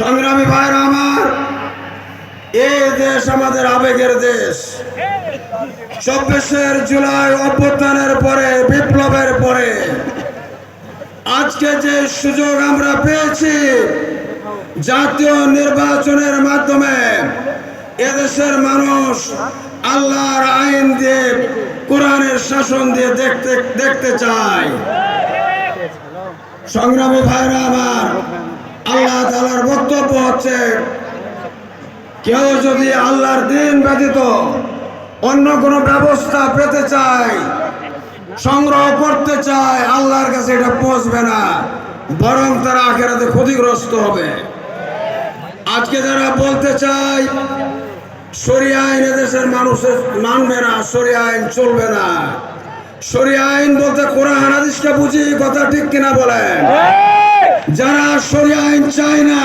সংগ্রামী ভাইরা আমার এই দেশ আমাদের আবেগের দেশ। চব্বিশের জুলাই অভ্যুত্থানের পরে, বিপ্লবের পরে, আজকে যে সুযোগ আমরা পেয়েছি জাতীয় নির্বাচনের মাধ্যমে, এদেশের মানুষ আল্লাহর আইন দিয়ে, কোরআনের শাসন দিয়ে দেখতে দেখতে চায়। সংগ্রামী ভাইরা আমার আল্লাহ তালার বক্তব্য হচ্ছে কেউ যদি আল্লাহর দিন ব্যতীত অন্য কোনো ব্যবস্থা পেতে চায় সংগ্রহ করতে চায় আল্লাহর কাছে এটা পৌঁছবে না বরং তারা আখেরাতে ক্ষতিগ্রস্ত হবে। আজকে যারা বলতে চায় সরিয়া আইন এদেশের মানুষের মানবে না সরিয়া আইন চলবে না। সরিয়া আইন বলতে কোরআন হাদিসকে বুঝি কথা ঠিক কিনা বলেন? যারা সরিয়া আইন চায় না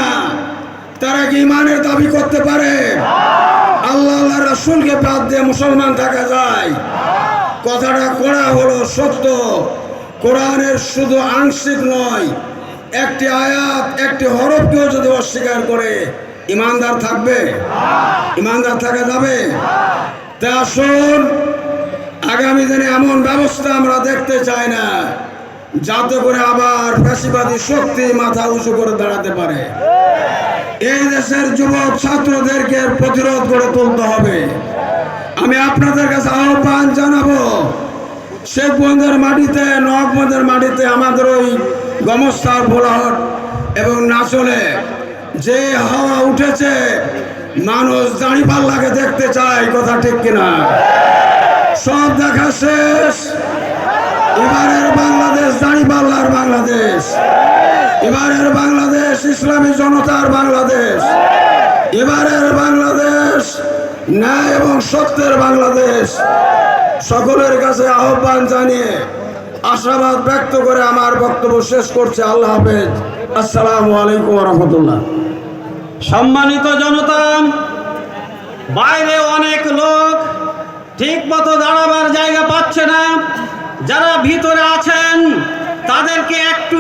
তারা কি ইমানের দাবি করতে পারে? আল্লাহ আল্লাহ রাসুলকে বাদ দিয়ে মুসলমান থাকা যায়। কথাটা করা হলো সত্য। কোরআনের শুধু আংশিক নয়, একটি আয়াত, একটি হরফকেও যদি অস্বীকার করে ইমানদার থাকবে? ইমানদার থাকা যাবে? তা আসুন, আগামী দিনে এমন ব্যবস্থা আমরা দেখতে চাই না। যাতে করে আবার ফ্যাসিবাদী শক্তি মাথা উঁচু করে দাঁড়াতে পারে। এই দেশের যুবক ছাত্রদেরকে প্রতিরোধ করে তুলতে হবে। আমি আপনাদের কাছে আহ্বান জানাব শেখগঞ্জের মাটিতে নবাবগঞ্জের মাটিতে আমাদের ওই গমস্তার বোলাহট এবং নাচলে যে হাওয়া উঠেছে, মানুষ দাঁড়িপাল্লাকে দেখতে চায়, কথা ঠিক কিনা? সব দেখা শেষ। এবারের বাংলাদেশ দাঁড়িপাল্লার বাংলাদেশ। এবারের বাংলাদেশ, ইসলামী জনতার বাংলাদেশ। এবারের বাংলাদেশ, ন্যায় এবং সত্যের বাংলাদেশ। সকলের কাছে আহ্বান জানিয়ে আশাবাদ ব্যক্ত করে আমার বক্তব্য শেষ করছে। আল্লাহ হাফেজ। আসসালামু আলাইকুম রহমতুল্লাহ। সম্মানিত জনতা, বাইরে অনেক লোক ঠিক মতো দাঁড়াবার জায়গা পাচ্ছে যারা ভিতরে আছেন তাদেরকে একটু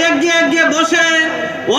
এগিয়ে এগিয়ে বসে